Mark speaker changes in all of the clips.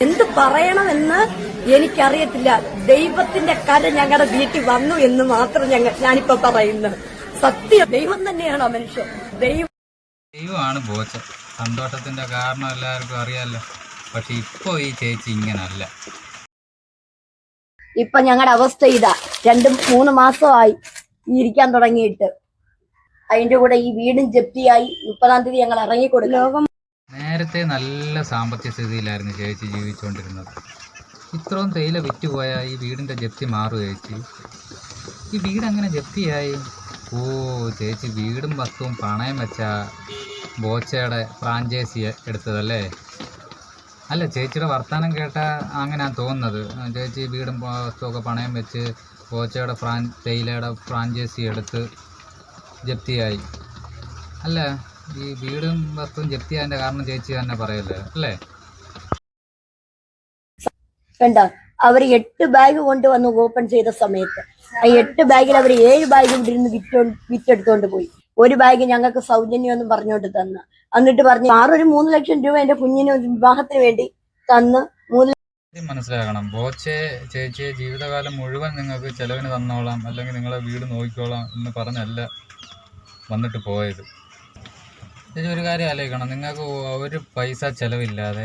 Speaker 1: എന്ത് പറയണമെന്ന് എനിക്കറിയത്തില്ല. ദൈവത്തിന്റെ കര ഞങ്ങളുടെ വീട്ടിൽ വന്നു എന്ന് മാത്രം ഞങ്ങൾ ഞാനിപ്പോ പറയുന്നത് സത്യം ദൈവം തന്നെയാണ് മനുഷ്യൻ? ദൈവം
Speaker 2: ദൈവമാണ് ബോച്ച സന്തോഷത്തിന്റെ കാരണം എല്ലാവർക്കും അറിയാലോ. പക്ഷെ ഇപ്പൊ ഈ ചേച്ചി ഇങ്ങനല്ല.
Speaker 1: ഇപ്പൊ ഞങ്ങളുടെ അവസ്ഥ ഇതാ. രണ്ടും മൂന്ന് മാസമായി ഇരിക്കാൻ തുടങ്ങിയിട്ട്. അതിന്റെ കൂടെ ഈ വീടും ജപ്തിയായി. മുപ്പതാം തീയതി ഞങ്ങൾ ഇറങ്ങിക്കൊടുക്കും ലോകം
Speaker 2: നേരത്തെ നല്ല സാമ്പത്തിക സ്ഥിതിയിലായിരുന്നു ചേച്ചി ജീവിച്ചുകൊണ്ടിരുന്നത്. ഇത്രയും തേയില വിറ്റുപോയാൽ ഈ വീടിന്റെ ജപ്തി മാറു ചേച്ചി. ഈ വീട് അങ്ങനെ ജപ്തിയായി? ഓ ചേച്ചി വീടും വസ്തുവും പണയം വെച്ച ബോച്ചയുടെ ഫ്രാഞ്ചൈസി എടുത്തതല്ലേ? അല്ല ചേച്ചിയുടെ വർത്തമാനം കേട്ട അങ്ങനെയാണ് തോന്നുന്നത്. ചേച്ചി വീടും വസ്തുവൊക്കെ പണയം വെച്ച് ബോച്ചയുടെ ഫ്രാൻ തേയിലയുടെ ഫ്രാഞ്ചൈസി എടുത്ത് ജപ്തിയായി. അല്ല ഈ വീടും വസ്തുവും ജപ്തി ജപ്തിയായതിന്റെ കാരണം ചേച്ചി തന്നെ പറയല്ലേ? അല്ലേ?
Speaker 1: കണ്ട? അവർ എട്ട് ബാഗ് കൊണ്ടുവന്ന് ഓപ്പൺ ചെയ്ത സമയത്ത്. ആ എട്ട് ബാഗിൽ അവർ ഏഴ് ബാഗ് ഇവിടെ ഇരുന്ന് വിറ്റോ വിറ്റെടുത്തോണ്ട് പോയി. ഒരു ബാഗ് ഞങ്ങൾക്ക് സൗജന്യം എന്ന് പറഞ്ഞോണ്ട് തന്ന്. എന്നിട്ട് പറഞ്ഞു ആറൊരു മൂന്ന് ലക്ഷം രൂപ എന്റെ കുഞ്ഞിന് വിവാഹത്തിന് വേണ്ടി തന്ന്. മൂന്ന്
Speaker 2: മനസ്സിലാക്കണം. ബോച്ചെ ചേച്ചിയെ ജീവിതകാലം മുഴുവൻ നിങ്ങൾക്ക് ചെലവിന് തന്നോളാം. അല്ലെങ്കിൽ നിങ്ങളെ വീട് നോക്കിക്കോളാം എന്ന് പറഞ്ഞല്ല വന്നിട്ട് പോയത്. ചേച്ചി ഒരു കാര്യം ആലോചിക്കണം. നിങ്ങൾക്ക് ഒരു പൈസ ചിലവില്ലാതെ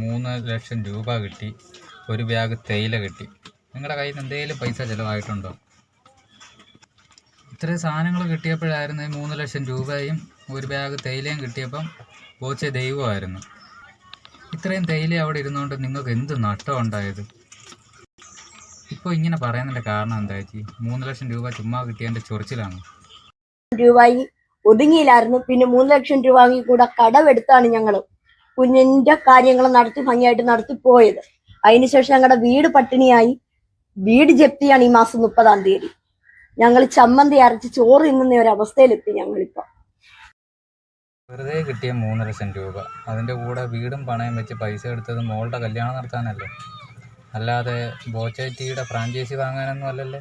Speaker 2: മൂന്ന് ലക്ഷം രൂപ കിട്ടി ഒരു ബാഗ് തേയില കിട്ടി. നിങ്ങളുടെ കയ്യിൽ നിന്ന് എന്തെങ്കിലും പൈസ ചിലവായിട്ടുണ്ടോ? ഇത്രയും സാധനങ്ങൾ കിട്ടിയപ്പോഴായിരുന്നു ഈ മൂന്ന് ലക്ഷം രൂപയും ഒരു ബാഗ് തേയിലയും കിട്ടിയപ്പം ബോച്ചെ ദൈവമായിരുന്നു. ഇത്രയും തേയില അവിടെ ഇരുന്നുകൊണ്ട് നിങ്ങൾക്ക് എന്ത് നഷ്ടം ഉണ്ടായത്? ഇപ്പോൾ ഇങ്ങനെ പറയുന്നതിന്റെ കാരണം എന്താ ചേച്ചി? മൂന്ന് ലക്ഷം രൂപ ചുമ്മാ കിട്ടിയതിന്റെ ചൊറിച്ചിലാണ്?
Speaker 1: രൂപയിൽ ഒതുങ്ങിയില്ലായിരുന്നു. പിന്നെ മൂന്ന് ലക്ഷം രൂപ വാങ്ങി കൂടെ കടമെടുത്താണ് ഞങ്ങൾ കുഞ്ഞിന്റെ കാര്യങ്ങൾ നടത്തി ഭംഗിയായിട്ട് നടത്തി പോയത്. അതിനുശേഷം ഞങ്ങളുടെ വീട് പട്ടിണിയായി. വീട് ജപ്തിയാണ് ഈ മാസം മുപ്പതാം തീയതി. ഞങ്ങൾ ചമ്മന്തി അരച്ച് ചോറ് തിന്നുന്ന ഒരു ഞങ്ങളിപ്പോ.
Speaker 2: വെറുതെ കിട്ടിയ മൂന്ന് ലക്ഷം രൂപ. അതിന്റെ കൂടെ വീടും പണയം വെച്ച് പൈസ എടുത്തത് മോളുടെ കല്യാണം നടത്താനല്ലേ? അല്ലാതെ ബോച്ചേറ്റിയുടെ ഫ്രാഞ്ചൈസി വാങ്ങാനൊന്നും അല്ലല്ലേ?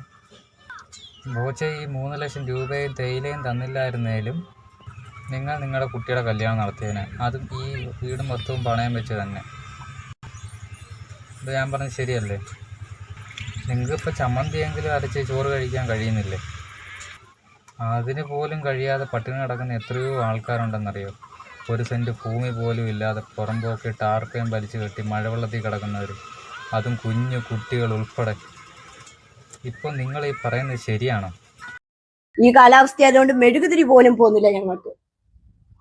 Speaker 2: ബോച്ച ഈ മൂന്ന് ലക്ഷം രൂപയും തേയിലയും തന്നില്ലായിരുന്നേലും നിങ്ങൾ നിങ്ങളുടെ കുട്ടിയുടെ കല്യാണം നടത്തിയതിന്. അതും ഈ വീടും മൊത്തവും പണയം വെച്ച് തന്നെ. ഇത് ഞാൻ പറഞ്ഞത് ശരിയല്ലേ? നിങ്ങൾക്കിപ്പോൾ ചമ്മന്തിയെങ്കിലും അരച്ച് ചോറ് കഴിക്കാൻ കഴിയുന്നില്ലേ? അതിന് പോലും കഴിയാതെ പട്ടിണി കിടക്കുന്ന എത്രയോ ആൾക്കാരുണ്ടെന്നറിയോ? ഒരു സെന്റ് ഭൂമി പോലും ഇല്ലാതെ പുറമ്പോക്കി ടാർപ്പയും വലിച്ചു കെട്ടി മഴവെള്ളത്തിൽ കിടക്കുന്നവർ അതും കുഞ്ഞു കുട്ടികൾ ഉൾപ്പെടെ. ഇപ്പോൾ നിങ്ങൾ ഈ പറയുന്നത് ശരിയാണോ?
Speaker 1: ഈ കാലാവസ്ഥ ആയതുകൊണ്ട് മെഴുകുതിരി പോലും പോകുന്നില്ല ഞങ്ങൾക്ക്.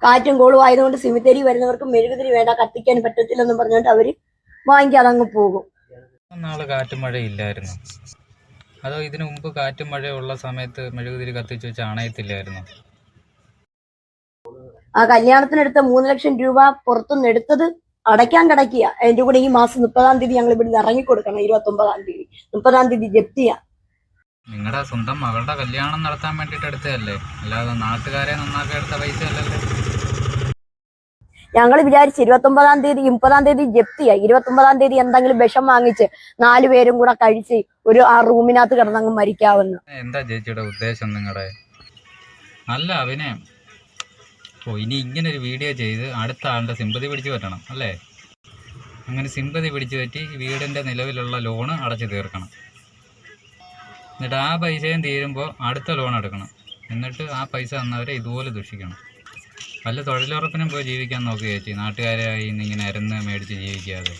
Speaker 1: കാറ്റും കോളും ആയതുകൊണ്ട് സിമിത്തേരി വരുന്നവർക്ക് മെഴുകുതിരി വേണ്ട കത്തിക്കാൻ പറ്റത്തില്ലെന്നും പറഞ്ഞുകൊണ്ട് അവർ വാങ്ങിക്കാതെ അങ്ങ് പോകും.
Speaker 2: കാറ്റും മഴ ഇല്ലായിരുന്നു. അതോ ഇതിനു മുമ്പ് കാറ്റും മഴ ഉള്ള സമയത്ത് മെഴുകുതിരി കത്തിച്ചു വെച്ച് അണയത്തില്ലായിരുന്നു
Speaker 1: ആ കല്യാണത്തിനെടുത്ത മൂന്ന് ലക്ഷം രൂപ പുറത്തുനിന്ന് എടുത്തത് അടയ്ക്കാൻ കിടക്കുക അതിന്റെ കൂടെ ഈ മാസം മുപ്പതാം തീയതി ഞങ്ങൾ ഇവിടുന്ന് ഇറങ്ങിക്കൊടുക്കണം ഇരുപത്തി ഒമ്പതാം തീയതി. മുപ്പതാം തീയതി ജപ്തിയാ.
Speaker 2: നിങ്ങളുടെ സ്വന്തം മകളുടെ കല്യാണം നടത്താൻ വേണ്ടിട്ട് എടുത്തതല്ലേ? അല്ലാതെ നാട്ടുകാരെ നന്നാക്കി എടുത്ത പൈസ അല്ലല്ലേ
Speaker 1: ഞങ്ങൾ വിചാരിച്ച് ഇരുപത്തി ഒമ്പതാം തീയതി മുപ്പതാം തീയതി ജപ്തിയായി ഇരുപത്തി ഒമ്പതാം തീയതി എന്തെങ്കിലും വിഷം വാങ്ങിച്ച് നാലു പേരും കൂടെ കഴിച്ച് ഒരു ആ റൂമിനകത്ത് കിടന്നങ്ങ് മരിക്കാവുന്നു.
Speaker 2: എന്താ ചേച്ചിയുടെ ഉദ്ദേശം നിങ്ങളുടെ നല്ല അഭിനയം. ഓ ഇനി ഇങ്ങനെ ഒരു വീഡിയോ ചെയ്ത് അടുത്ത ആളുടെ സിമ്പതി പിടിച്ചു പറ്റണം അല്ലേ? അങ്ങനെ സിമ്പതി പിടിച്ചു പറ്റി വീടിന്റെ നിലവിലുള്ള ലോണ് അടച്ചു തീർക്കണം. എന്നിട്ട് ആ പൈസയും തീരുമ്പോൾ അടുത്ത ലോൺ എടുക്കണം. എന്നിട്ട് ആ പൈസ തന്നവരെ ഇതുപോലെ ദുഷിക്കണം. വല്ല തൊഴിലുറപ്പിനും പോയി ജീവിക്കാൻ നോക്കുക ചേച്ചി നാട്ടുകാരായി ഇന്നിങ്ങനെ അരന്ന് മേടിച്ച് ജീവിക്കാതെ.